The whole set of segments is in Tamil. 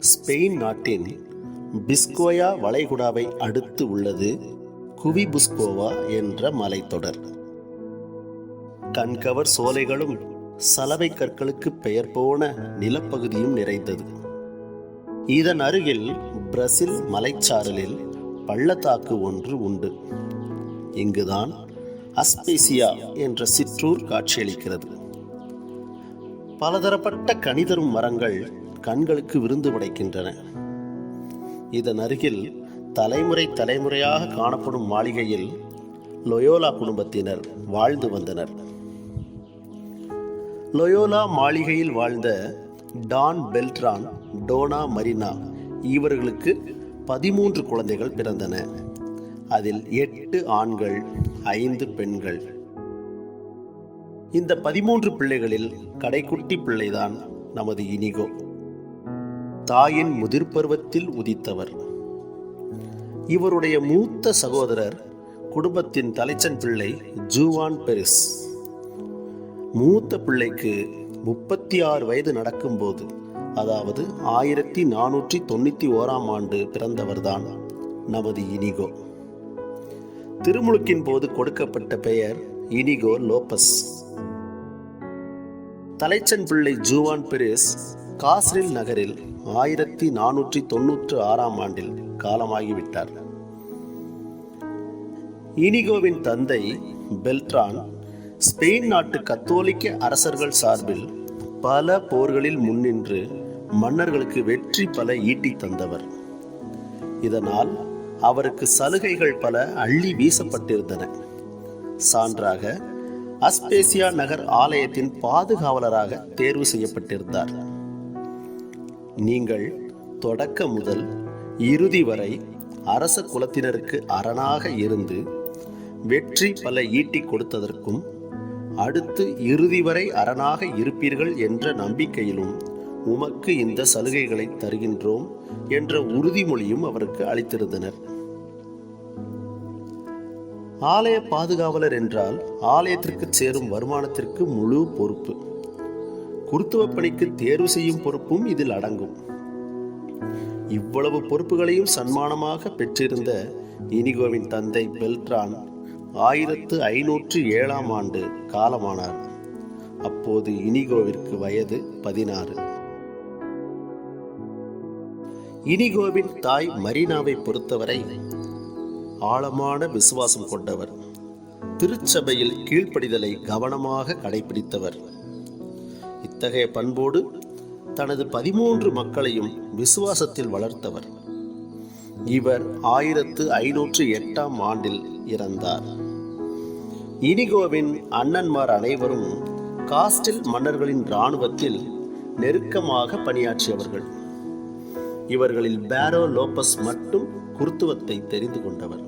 ஸ்பெயின் நாட்டின் பிஸ்கோயா வளைகுடாவை அடுத்து உள்ளது குவிபுஸ்கோவா என்ற மலைத்தொடர். கண்கவர் சோலைகளும் சலவை கற்களுக்கு பெயர் போன நிலப்பகுதியும் நிறைந்தது. இதன் அருகில் பிரசில் மலைச்சாரலில் பள்ளத்தாக்கு ஒன்று உண்டு. இங்குதான் அஸ்பேசியா என்ற சிற்றூர் காட்சியளிக்கிறது. பலதரப்பட்ட கனிதரும் மரங்கள் கண்களுக்கு விருந்து படைக்கின்றன. இதன் அருகில் தலைமுறை தலைமுறையாக காணப்படும் மாளிகையில் லொயோலா குடும்பத்தினர் வாழ்ந்து வந்தனர். லொயோலா மாளிகையில் வாழ்ந்த டான் பெல்ட்ரான் டோனா மரினா இவர்களுக்கு பதிமூன்று குழந்தைகள் பிறந்தன. அதில் எட்டு ஆண்கள் ஐந்து பெண்கள். இந்த பதிமூன்று பிள்ளைகளில் கடைக்குட்டி பிள்ளைதான் நமது இனிகோ. தாயின் முதிர் பருவத்தில் உதித்தவர். இவருடைய மூத்த சகோதரர் குடும்பத்தின் தலைச்சன் பிள்ளை ஜூவான் பெரிஸ். மூத்த பிள்ளைக்கு முப்பத்தி ஆறு வயது நடக்கும்போது அதாவது ஆயிரத்தி நானூற்றி தொண்ணூற்றி ஓராம் ஆண்டு பிறந்தவர்தான் நமது இனிகோ. திருமுழுக்கின் போது கொடுக்கப்பட்ட பெயர் இனிகோ லோபஸ் தலைச்சன் பிள்ளை ஜூவான் பெரிஸ் காஸ்ரில் நகரில் ஆயிரத்தி நானூற்றி தொன்னூற்று ஆறாம் ஆண்டில் காலமாகிவிட்டார். இனிகோவின் தந்தை பெல்ட்ரான் ஸ்பெயின் நாட்டு கத்தோலிக்க அரசர்கள் சார்பில் பல போர்களில் முன்னின்று மன்னர்களுக்கு வெற்றி பல ஈட்டி தந்தவர். இதனால் அவருக்கு சலுகைகள் பல அள்ளி வீசப்பட்டிருந்தன. சான்றாக அஸ்பேசியா நகர் ஆலயத்தின் பாதுகாவலராக தேர்வு செய்யப்பட்டிருந்தார். நீங்கள் தொடக்க முதல் இறுதி வரை அரச குலத்தினருக்கு அரணாக இருந்து வெற்றி பல ஈட்டி கொடுத்ததற்கும் அடுத்து இறுதி வரை அரணாக இருப்பீர்கள் என்ற நம்பிக்கையிலும் உமக்கு இந்த சலுகைகளை தருகின்றோம் என்ற உறுதிமொழியும் அவருக்கு அளித்திருந்தனர். ஆலய பாதுகாவலர் என்றால் ஆலயத்திற்கு சேரும் வருமானத்திற்கு முழு பொறுப்பு. குருத்துவ பணிக்கு தேர்வு செய்யும் பொறுப்பும் இதில் அடங்கும். இவ்வளவு பொறுப்புகளையும் சன்மானமாக பெற்றிருந்த இனிகோவின் தந்தை பெல்ட்ரான் ஆயிரத்து ஐநூற்று ஏழாம் ஆண்டு காலமானார். அப்போது இனிகோவிற்கு வயது பதினாறு. இனிகோவின் தாய் மரீனாவை பொறுத்தவரை ஆழமான விசுவாசம் கொண்டவர். திருச்சபையில் கீழ்ப்படிதலை கவனமாக கடைபிடித்தவர். இத்தகைய பண்போடு தனது பதிமூன்று மக்களையும் விசுவாசத்தில் வளர்த்தவர். இவர் ஆயிரத்து ஐநூற்று எட்டாம் ஆண்டில் இறந்தார். இனிகோவின் அண்ணன்மார் அனைவரும் காஸ்டில் மன்னர்களின் இராணுவத்தில் நெருக்கமாக பணியாற்றியவர்கள். இவர்களில் பேரோ லோபஸ் மட்டும் குருத்துவத்தை தெரிந்து கொண்டவர்.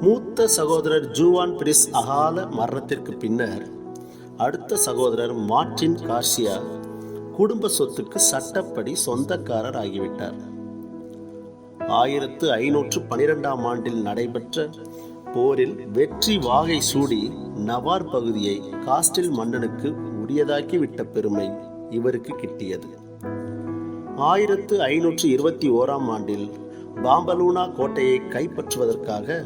மூத்த சகோதரர் ஜூவான் பிரிஸ் அகால மரணத்திற்கு பின்னர் அடுத்த சகோதரர் மார்டின் கார்சியா குடும்ப சொத்துக்கு சட்டப்படி சொந்தக்காரர் ஆகிவிட்டார் ஆயிரத்து ஐநூற்று பனிரெண்டாம் ஆண்டில் நடைபெற்ற போரில் வெற்றி வாகை சூடி நவார் பகுதியை காஸ்டில் மன்னனுக்கு உரியதாக்கி விட்ட பெருமை இவருக்கு கிட்டியது. ஆயிரத்து ஐநூற்று இருபத்தி ஓராம் ஆண்டில் பாம்பலூனா கோட்டையை கைப்பற்றுவதற்காக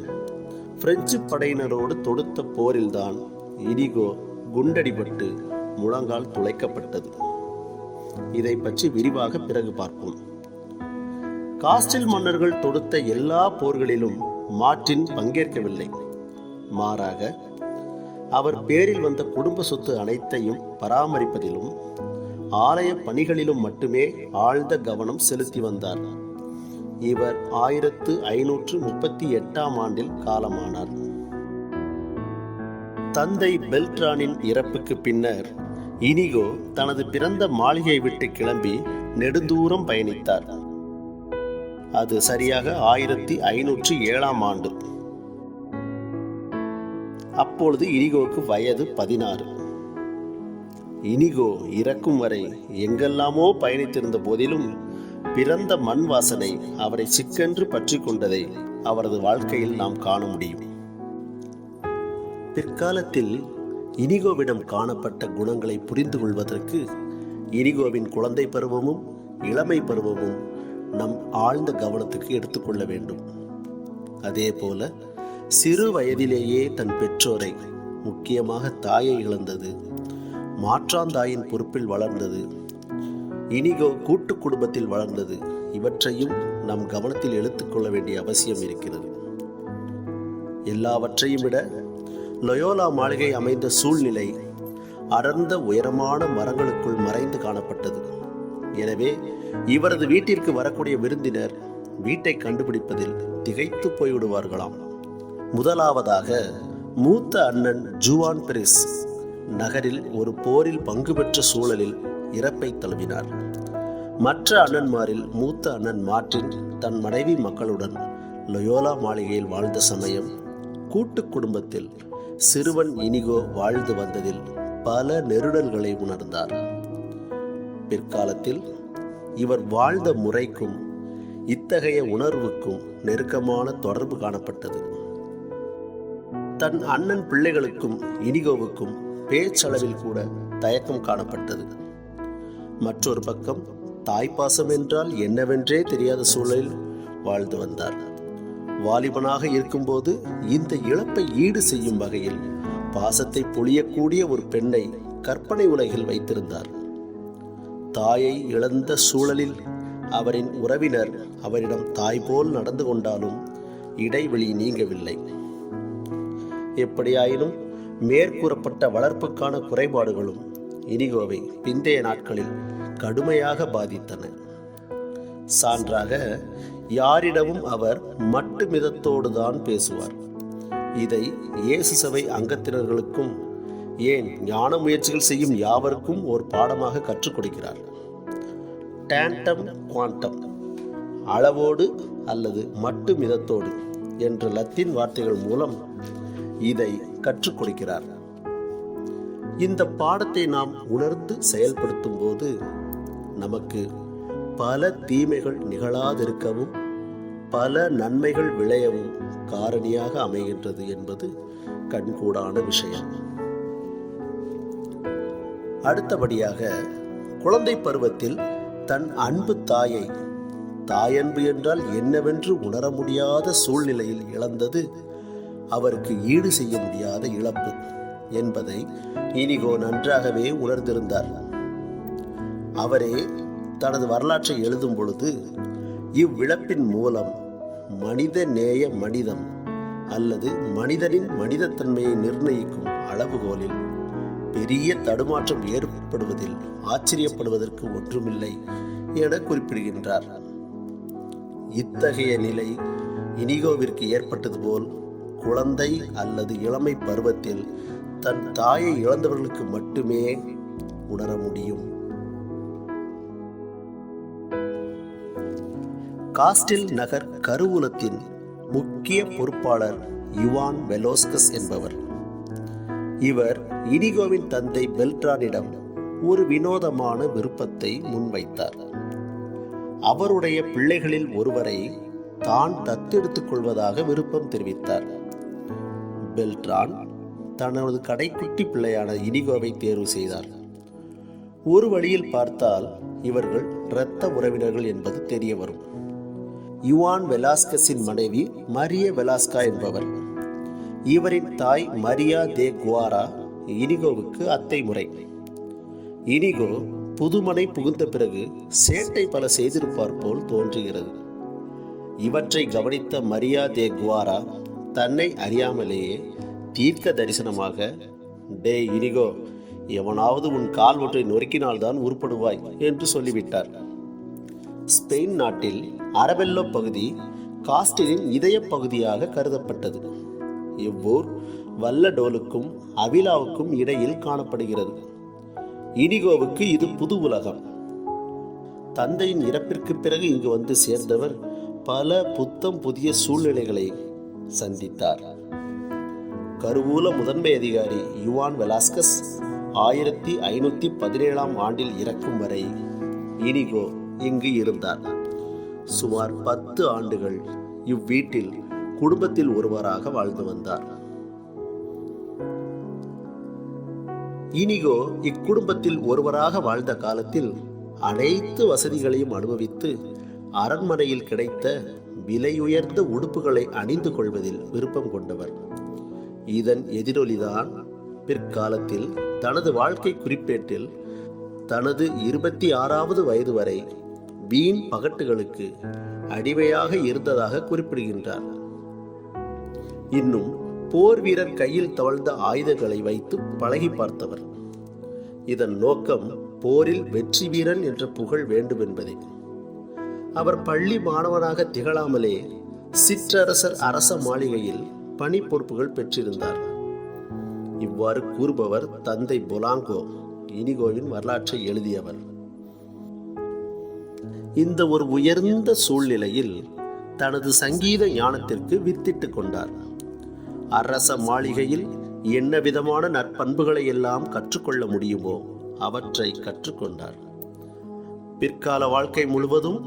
பிரெஞ்சு படையினரோடு தொடுத்த போரில்தான் இனிகோ குண்டடிபட்டு முழங்கால் துளைக்கப்பட்டது. இதை பற்றி விரிவாக பிறகு பார்ப்போம். காஸ்டில் மன்னர்கள் தொடுத்த எல்லா போர்களிலும் மார்டின் பங்கேற்கவில்லை. மாறாக அவர் பேரில் வந்த குடும்ப சொத்து அனைத்தையும் பராமரிப்பதிலும் ஆலய பணிகளிலும் மட்டுமே ஆழ்ந்த கவனம் செலுத்தி வந்தார். இவர் ஆயிரத்து ஐநூற்று முப்பத்தி எட்டாம் ஆண்டில் காலமானார். தந்தை பெல்ட்ரானின் இறப்புக்கு பின்னர் இனிகோ தனது பிறந்த மாளிகை விட்டு கிளம்பி நெடுந்தூரம் பயணித்தார். அது சரியாக ஆயிரத்தி ஐநூற்றி ஏழாம் ஆண்டு. அப்பொழுது இனிகோவுக்கு வயது பதினாறு. இனிகோ இறக்கும் வரை எங்கெல்லாமோ பயணித்திருந்த போதிலும் பிறந்த மண் வாசனை அவரை சிக்கென்று பற்றி கொண்டதை அவரது வாழ்க்கையில் நாம் காண முடியும். பிற்காலத்தில் இனிகோவிடம் காணப்பட்ட குணங்களை புரிந்து கொள்வதற்கு இனிகோவின் குழந்தை பருவமும் இளமை பருவமும் நம் ஆழ்ந்த கவனத்துக்கு எடுத்துக்கொள்ள வேண்டும். அதே போல சிறு வயதிலேயே தன் பெற்றோரை முக்கியமாக தாயை இழந்தது மாற்றாந்தாயின் பொறுப்பில் வளர்ந்தது இனிகோ கூட்டு குடும்பத்தில் வளர்ந்தது இவற்றையும் நம் கவனத்தில் எடுத்துக்கொள்ள வேண்டிய அவசியம் இருக்கிறது. எல்லாவற்றையும் விட லொயோலா மாளிகை அமைந்த சூழ்நிலை அடர்ந்த உயரமான மரங்களுக்குள் மறைந்து காணப்பட்டது. எனவே இவரது வீட்டிற்கு வரக்கூடிய விருந்தினர் வீட்டை கண்டுபிடிப்பதில் திகைத்து போய்விடுவார்களாம். முதலாவதாக மூத்த அண்ணன் ஜூவான் பெரிஸ் நகரில் ஒரு போரில் பங்கு பெற்ற சூழலில் இறப்பை தழுவினார். மற்ற அண்ணன்மாரில் மூத்த அண்ணன் மார்டின் தன் மனைவி மக்களுடன் லொயோலா மாளிகையில் வாழ்ந்த சமயம் கூட்டு குடும்பத்தில் சிறுவன் இனிகோ வாழ்ந்து வந்ததில் பல நெருடல்களை உணர்ந்தார். பிற்காலத்தில் இவர் வாழ்ந்த முறைக்கும் இத்தகைய உணர்வுக்கும் நெருக்கமான தொடர்பு காணப்பட்டது. தன் அண்ணன் பிள்ளைகளுக்கும் இனிகோவுக்கும் பேச்சளவில் கூட தயக்கம் காணப்பட்டது. மற்றொரு பக்கம் தாய்ப்பாசம் என்றால் என்னவென்றே தெரியாத சூழலில் வாழ்ந்து வந்தார். வாலிபனாக இருக்கும்போது இந்த இழப்பை ஈடு செய்யும் வகையில் பாசத்தை பொழியக்கூடிய ஒரு பெண்ணை கற்பனை உலகில் வைத்திருந்தார். தாயை இழந்த சூழலில் அவரின் உறவினர் அவரிடம் தாய் போல் நடந்து கொண்டாலும் இடைவெளி நீங்கவில்லை. எப்படியாயினும் மேற்கூறப்பட்ட வளர்ப்புக்கான குறைபாடுகளும் இனிகோவை பிந்தைய நாட்களில் கடுமையாக பாதித்தன. சான்றாக யாரிடமும் அவர் மட்டு மிதத்தோடு தான் பேசுவார். இதை இயேசு சபை அங்கத்தினர்களுக்கும் ஏன் ஞான முயற்சிகள் செய்யும் யாவருக்கும் ஒரு பாடமாக கற்றுக் கொடுக்கிறார். டேண்டம் குவாண்டம் அளவோடு அல்லது மட்டு மிதத்தோடு என்ற லத்தீன் வார்த்தைகள் மூலம் இதை கற்றுக் கொடுக்கிறார். இந்த பாடத்தை நாம் உணர்ந்து செயல்படுத்தும் போது நமக்கு பல தீமைகள் நிகழாதிருக்கவும் பல நன்மைகள் விளையவும் காரணியாக அமைகின்றது என்பது கண்கூடான விஷயம். அடுத்தபடியாக குழந்தை பருவத்தில் தன் அன்பு தாயை தாயன்பு என்றால் என்னவென்று உணர முடியாத சூழ்நிலையில் இழந்தது அவருக்கு ஈடு செய்ய முடியாத இழப்பு என்பதை இனிகோ நன்றாகவே உணர்ந்திருந்தார். அவரே தனது வரலாற்றை எழுதும் பொழுது இவ்விழப்பின் மூலம் மனித நேய மனிதம் அல்லது மனிதனின் மனிதத்தன்மையை நிர்ணயிக்கும் அளவுகோலில் பெரிய தடுமாற்றம் ஏற்படுவதில் ஆச்சரியப்படுவதற்கு ஒன்றுமில்லை என குறிப்பிடுகின்றார். இத்தகைய நிலை இனிகோவிற்கு ஏற்பட்டது போல் குழந்தை அல்லது இளமை பருவத்தில் தன் தாயை இழந்தவர்களுக்கு மட்டுமே உணர முடியும். காஸ்டில் நகர் கருவூலத்தின் முக்கிய பொறுப்பாளர் யுவான் வெலோஸ்கஸ் என்பவர். இவர் இனிகோவின் தந்தை பெல்ட்ரானிடம் ஒரு வினோதமான விருப்பத்தை முன்வைத்தார். அவருடைய பிள்ளைகளில் ஒருவரை தான் தத்தெடுத்துக் கொள்வதாக விருப்பம் தெரிவித்தார். பெல்ட்ரான் தனது கடைக்குட்டி பிள்ளையான இனிகோவை தேர்வு செய்தார். ஒரு வழியில் பார்த்தால் இவர்கள் இரத்த உறவினர்கள் என்பது தெரிய வரும் யுவான் வெலாஸ்கஸின் மனைவி மரிய வெலாஸ்கா என்பவர். இவரின் தாய் மரியா தே குவாரா இனிகோவுக்கு அத்தை முறை. இனிகோ புதுமனை புகுந்த பிறகு சேட்டை பல செய்திருப்பார் போல் தோன்றுகிறது. இவற்றை கவனித்த மரியா தே குவாரா தன்னை அறியாமலேயே தீர்க்க தரிசனமாக டே இனிகோ எவனாவது உன் கால் ஒன்றை நொறுக்கினால்தான் உருப்படுவாய் என்று சொல்லிவிட்டார். ஸ்பெயின் நாட்டில் அரபெல்லோ பகுதி காஸ்டிலின் இதய பகுதியாக கருதப்பட்டது. இவ்வூர் வல்லடோலுக்கும் அவிலாவுக்கும் இடையில் காணப்படுகிறது. இனிகோவுக்கு இது புது உலகம். தந்தையின் இறப்பிற்கு பிறகு இங்கு வந்து சேர்ந்தவர் பல புத்தம் புதிய சூழ்நிலைகளை சந்தித்தார். கருவூல முதன்மை அதிகாரி யுவான் வெலாஸ்கஸ் ஆயிரத்தி ஐநூற்றி பதினேழாம் ஆண்டில் இறக்கும் வரை இனிகோ இங்கு இருந்தார் சுமார் பத்து ஆண்டுகள் இவ்வீட்டில் குடும்பத்தில் ஒருவராக வாழ்ந்து வந்தார் இனிகோ இக்குடும்பத்தில் ஒருவராக வாழ்ந்த காலத்தில் அனைத்து வசதிகளையும் அனுபவித்து அரண்மனையில் கிடைத்த விலையுயர்ந்த உடுப்புகளை அணிந்து கொள்வதில் விருப்பம் கொண்டவர். இதன் எதிரொலிதான் பிற்காலத்தில் தனது வாழ்க்கை குறிப்பேட்டில் தனது இருபத்தி ஆறாவது வயது வரை வீண் பகட்டுகளுக்கு அடிமையாக இருந்ததாக குறிப்பிடுகின்றார். இன்னும் போர் வீரர் கையில் தவழ்ந்த ஆயுதங்களை வைத்து பழகி பார்த்தவர். இதன் நோக்கம் போரில் வெற்றி வீரன் என்ற புகழ் வேண்டும் என்பதே. அவர் பள்ளி மாணவனாக திகழாமலே சிற்றரசர் அரச மாளிகையில் பணி பொறுப்புகள் பெற்றிருந்தார். இவ்வாறு கூறுபவர் தந்தை பொலாங்கோ. இனிகோவின் வரலாற்றை எழுதியவர். இந்த ஒரு உயர்ந்த சூழ்நிலையில் தனது சங்கீத ஞானத்திற்கு வித்திட்டுக் கொண்டார். அரச மாளிகையில் என்ன விதமான நற்பண்புகளை எல்லாம் கற்றுக்கொள்ள முடியுமோ அவற்றை கற்றுக்கொண்டார். பிற்கால வாழ்க்கை முழுவதும்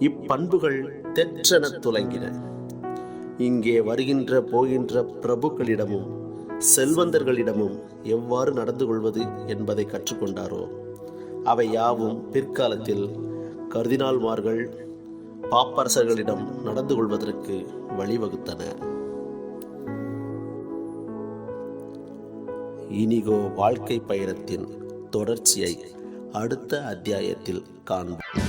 இப்பண்புகள் தெற்றென துலங்கின. இங்கே வருகின்ற போகின்ற பிரபுக்களிடமும் செல்வந்தர்களிடமும் எவ்வாறு நடந்து கொள்வது என்பதை கற்றுக்கொண்டாரோ அவை யாவும் பிற்காலத்தில் கர்தினால்மார்கள் பாப்பரசர்களிடம் நடந்து கொள்வதற்கு வழிவகுத்தன. இனிகோ வாழ்க்கை பயணத்தின் தொடர்ச்சியை அடுத்த அத்தியாயத்தில் காண்போம்.